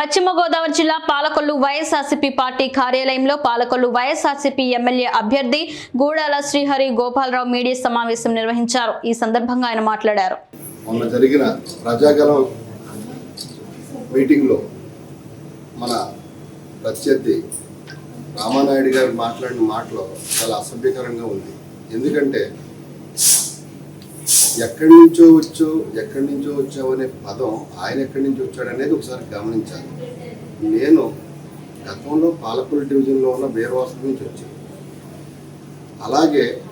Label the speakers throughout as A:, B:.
A: పశ్చిమ గోదావరి జిల్లా పాలకొల్లు వైఎస్ఆర్సీపీ పార్టీ కార్యాలయంలో పాలకొల్లు వైఎస్ఆర్సీపీ ఎమ్మెల్యే అభ్యర్థి గూడాల శ్రీహరి గోపాలరావు మీడియా సమావేశం నిర్వహించారు. ఈ సందర్భంగా ఆయన మాట్లాడారు.
B: మొన్న జరిగిన ప్రజాగలం మీటింగ్లో మన ప్రత్యర్థి రామానాయుడు గారు మాట్లాడిన మాటలో చాలా అసభ్యకరంగా ఉంది. ఎందుకంటే ఎక్కడి నుంచో వచ్చో ఎక్కడి నుంచో వచ్చావు అనే పదం ఆయన ఎక్కడి నుంచి వచ్చాడు అనేది ఒకసారి గమనించాలి. నేను గతంలో పాలకొల్లు డివిజన్లో ఉన్న బీరవాసం నుంచి వచ్చాను. అలాగే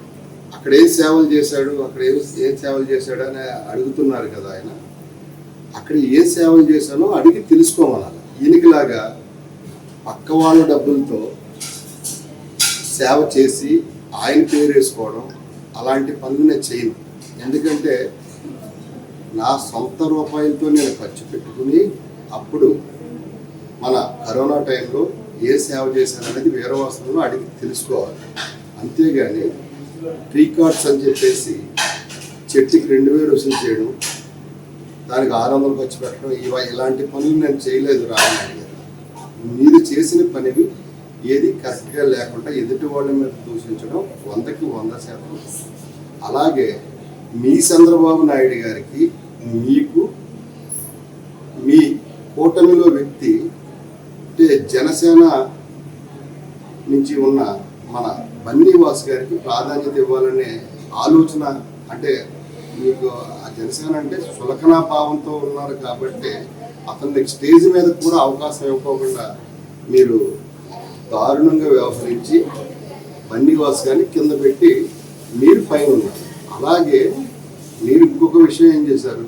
B: అక్కడ ఏం సేవలు చేశాడు అక్కడ ఏం ఏం సేవలు చేశాడు అని అడుగుతున్నారు కదా ఆయన. అక్కడ ఏ సేవలు చేశానో అడిగి తెలుసుకోమనాలి ఈయనకిలాగా పక్క వాళ్ళ డబ్బులతో సేవ చేసి ఆయన పేరు వేసుకోవడం అలాంటి పనులు నేను చేయను. ఎందుకంటే నా సొంత రూపాయలతో నేను ఖర్చు పెట్టుకుని అప్పుడు మన కరోనా టైంలో ఏ సేవ చేశాననేది వేరే వాసనలో అడిగి తెలుసుకోవాలి. అంతేగాని ట్రీ కార్డ్స్ అని చెప్పేసి చెట్టుకి రెండు వేలు వసూలు చేయడం దానికి ఆరు వందలు ఖర్చు పెట్టడం ఇవ ఇలాంటి పనులు నేను చేయలేదు రామనాయుడు గారు. మీరు చేసిన పనివి ఏది కరెక్ట్గా లేకుండా ఎదుటి వాళ్ళ మీద దూషించడం వందకి వంద శాతం. అలాగే మీ చంద్రబాబు నాయుడు గారికి మీకు మీ కూటమిలో వ్యక్తి అంటే జనసేన నుంచి ఉన్న మన బన్నీవాస్ గారికి ప్రాధాన్యత ఇవ్వాలనే ఆలోచన అంటే మీకు ఆ జనసేన అంటే సులకనా భావంతో ఉన్నారు కాబట్టి అతని స్టేజ్ మీద కూడా అవకాశం ఇవ్వకుండా మీరు దారుణంగా వ్యవహరించి బన్నీవాస్ గారిని కింద పెట్టి మీరు పైన ఉన్నారు అలాగే మీరు ఇంకొక విషయం ఏం చేశారు?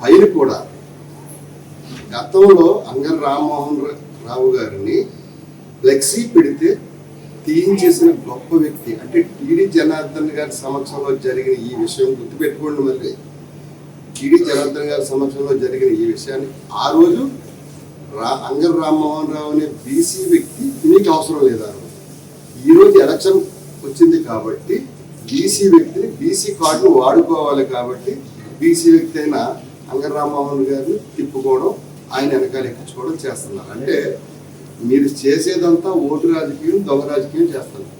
B: పైన కూడా గతంలో అంగన్ రామ్మోహన్ రావు గారిని ఫ్లెక్సీ పెడితే తీయించేసిన గొప్ప వ్యక్తి అంటే టీడీ జనార్దన్ గారి సమక్షంలో జరిగిన ఈ విషయం గుర్తుపెట్టుకోండి మళ్ళీ. టీడీ జనార్దన్ గారి సమక్షంలో జరిగిన ఈ విషయాన్ని ఆ రోజు రా అంగన్ రామ్మోహన్ రావు అనే బీసీ వ్యక్తి మీకు అవసరం లేదా ఈ రోజు ఎలక్షన్ వచ్చింది కాబట్టి బీసీ వ్యక్తిని బీసీ కార్డును వాడుకోవాలి కాబట్టి బీసీ వ్యక్తి అయిన అంగరామోహన్ గారిని తిప్పుకోవడం ఆయన వెనకాల ఎక్కించుకోవడం చేస్తున్నారు. అంటే మీరు చేసేదంతా ఓటు రాజకీయం దొంగ రాజకీయం చేస్తున్నారు.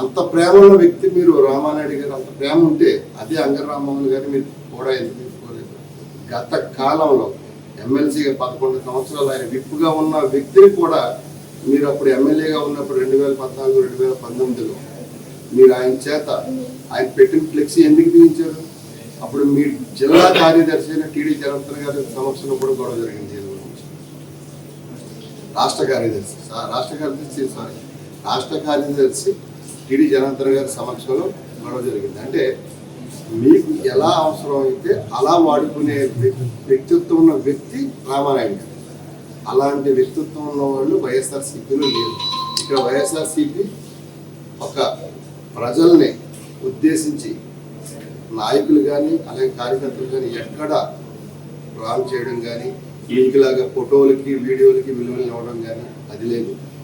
B: అంత ప్రేమ ఉన్న వ్యక్తి మీరు రామానాయుడు గారు అంత ప్రేమ ఉంటే అదే అంగరామోహన్ గారిని మీరు కూడా ఎందుకు తీసుకోలేదు గత కాలంలో ఎమ్మెల్సీగా పదకొండు సంవత్సరాలు ఆయన విప్పుగా ఉన్న వ్యక్తిని కూడా మీరు అప్పుడు ఎమ్మెల్యేగా ఉన్నప్పుడు రెండు వేల పద్నాలుగు రెండు వేల పంతొమ్మిదిలో మీరు ఆయన చేత ఆయన పెట్టిన ఫ్లెక్సీ ఎందుకు తీయించారు? అప్పుడు మీ జిల్లా కార్యదర్శి అయిన టీడీ జనార్దన్ గారి సమక్షంలో కూడా గొడవ జరిగింది రాష్ట్ర కార్యదర్శి రాష్ట్ర కార్యదర్శి సారీ రాష్ట్ర కార్యదర్శి టీడీ జనార్దన్ గారి సమక్షంలో గొడవ జరిగింది. అంటే మీకు ఎలా అవసరం అయితే అలా వాడుకునే వ్యక్తిత్వం ఉన్న వ్యక్తి రామారాయణ గారు. అలాంటి వ్యక్తిత్వం ఉన్న వాళ్ళు వైఎస్ఆర్సీపీలో లేరు. ఇక్కడ వైఎస్ఆర్సీపీ ప్రజల్ని ఉద్దేశించి నాయకులు కానీ అలాగే కార్యకర్తలు కానీ ఎక్కడ రాంగ్ చేయడం కానీ మీకులాగా ఫోటోలకి వీడియోలకి విలువలు ఇవ్వడం కానీ అది లేదు.